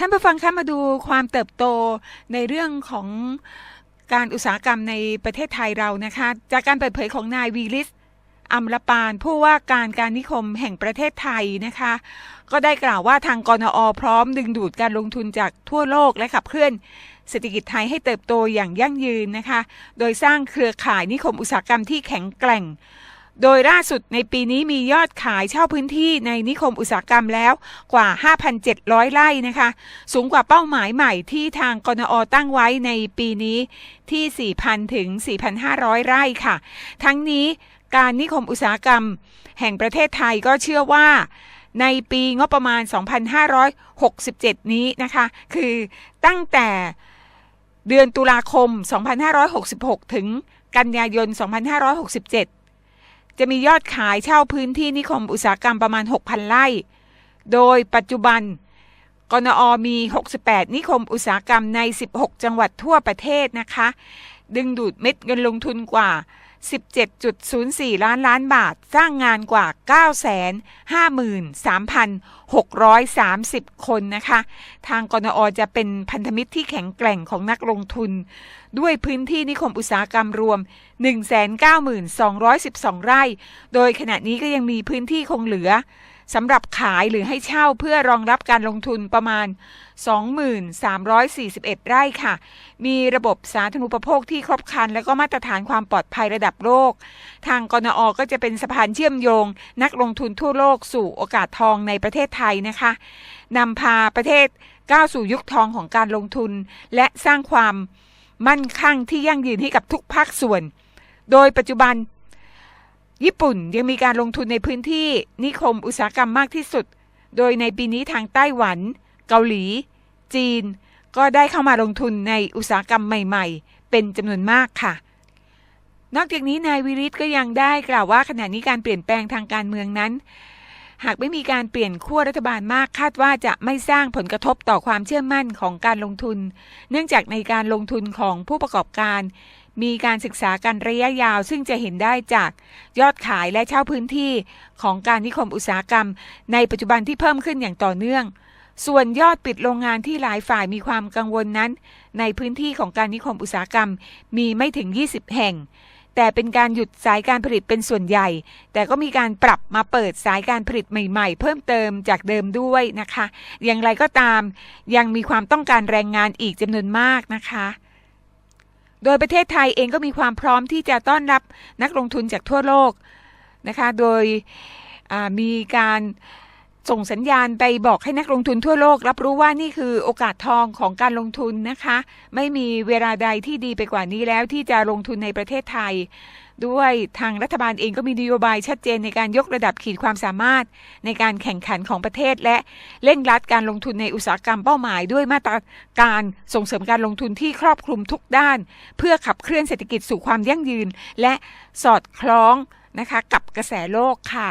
ท่านผู้ฟังคะมาดูความเติบโตในเรื่องของการอุตสาหกรรมในประเทศไทยเรานะคะ จากการเปิดเผยของนายวีลิสอัมรปานผู้ว่าการการนิคมแห่งประเทศไทยนะคะ ก็ได้กล่าวว่าทางกนอพร้อมดึงดูดการลงทุนจากทั่วโลกและขับเคลื่อนเศรษฐกิจไทยให้เติบโตอย่างยั่งยืนนะคะ โดยสร้างเครือข่ายนิคมอุตสาหกรรมที่แข็งแกร่ง โดยล่าสุดในปีนี้มียอดขายเช่าพื้นที่ในนิคมอุตสาหกรรมแล้วกว่า 5,700 ไร่นะคะ สูงกว่าเป้าหมายใหม่ที่ทางกนอตั้งไว้ในปีนี้ที่ 4,000 ถึง 4,500 ไร่ค่ะ ทั้งนี้การนิคมอุตสาหกรรม แห่งประเทศไทยก็เชื่อว่าในปีงบประมาณ 2,567 นี้นะคะ คือตั้งแต่เดือนตุลาคม 2,566 ถึงกันยายน 2,567 จะมียอดขายเช่าพื้นที่นิคมอุตสาหกรรมประมาณ 6,000 ไร่ โดยปัจจุบันกนอมี 68 นิคมอุตสาหกรรมใน 16 จังหวัดทั่วประเทศนะคะ ดึงดูดเม็ดเงินลงทุนกว่า 17.04 ล้านล้านบาท สร้างงานกว่า 953,630 คนนะคะ ทางกนอจะเป็นพันธมิตรที่แข็งแกร่งของนักลงทุน ด้วยพื้นที่นิคมอุตสาหกรรมรวม 192,212 ไร่ โดยขณะนี้ก็ยังมีพื้นที่คงเหลือ สำหรับขายหรือให้เช่าเพื่อรองรับการลงทุนประมาณ 2341 ไร่ค่ะ มีระบบสาธารณูปโภคที่ครบครัน และก็มาตรฐานความปลอดภัยระดับโลก ทางกนอก็จะเป็นสะพานเชื่อมโยง นักลงทุนทั่วโลกสู่โอกาสทองในประเทศไทยนะคะนำพาประเทศก้าวสู่ยุคทองของการลงทุน และสร้างความมั่นคงที่ยั่งยืนให้กับทุกภาคส่วน โดยปัจจุบัน ญี่ปุ่นยังมีการลงทุนในพื้นที่นิคมอุตสาหกรรมมากที่สุด โดยในปีนี้ทางไต้หวัน เกาหลี จีน ก็ได้เข้ามาลงทุนในอุตสาหกรรมใหม่ ๆ เป็นจำนวนมากค่ะ นอกจากนี้นายวิริตก็ยังได้กล่าวว่าขณะนี้การเปลี่ยนแปลงทางการเมืองนั้น หากไม่มีการเปลี่ยนขั้วรัฐบาลมากคาดว่าจะไม่สร้างผลกระทบต่อความเชื่อมั่นของการลงทุน เนื่องจากในการลงทุนของผู้ประกอบการ มีการศึกษาการระยะยาวซึ่งจะเห็นได้จากยอดขายและเช่าพื้นที่ของการนิคมอุตสาหกรรม ในปัจจุบันที่เพิ่มขึ้นอย่างต่อเนื่อง ส่วนยอดปิดโรงงานที่หลายฝ่ายมีความกังวลนั้น ในพื้นที่ของการนิคมอุตสาหกรรมมีไม่ถึง 20 แห่ง แต่เป็นการหยุดสายการผลิตเป็นส่วนใหญ่ แต่ก็มีการปรับมาเปิดสายการผลิตใหม่ๆ เพิ่มเติมจากเดิมด้วยนะคะ อย่างไรก็ตาม ยังมีความต้องการแรงงานอีกจำนวนมากนะคะ โดยประเทศไทยเองก็มีความพร้อมที่จะต้อนรับนักลงทุนจากทั่วโลกนะคะ โดยมีการ ส่งสัญญาณไปบอกให้นักลงทุนทั่วโลก รับรู้ว่านี่คือโอกาสทองของการลงทุนนะคะ ไม่มีเวลาใดที่ดีไปกว่านี้แล้วที่จะลงทุนในประเทศไทย ด้วยทางรัฐบาลเองก็มีนโยบายชัดเจนในการยกระดับขีดความสามารถ ในการแข่งขันของประเทศ และเร่งรัดการลงทุนในอุตสาหกรรมเป้าหมาย ด้วยมาตรการส่งเสริมการลงทุนที่ครอบคลุมทุกด้าน เพื่อขับเคลื่อนเศรษฐกิจสู่ความยั่งยืน และสอดคล้องนะคะกับกระแสโลกค่ะ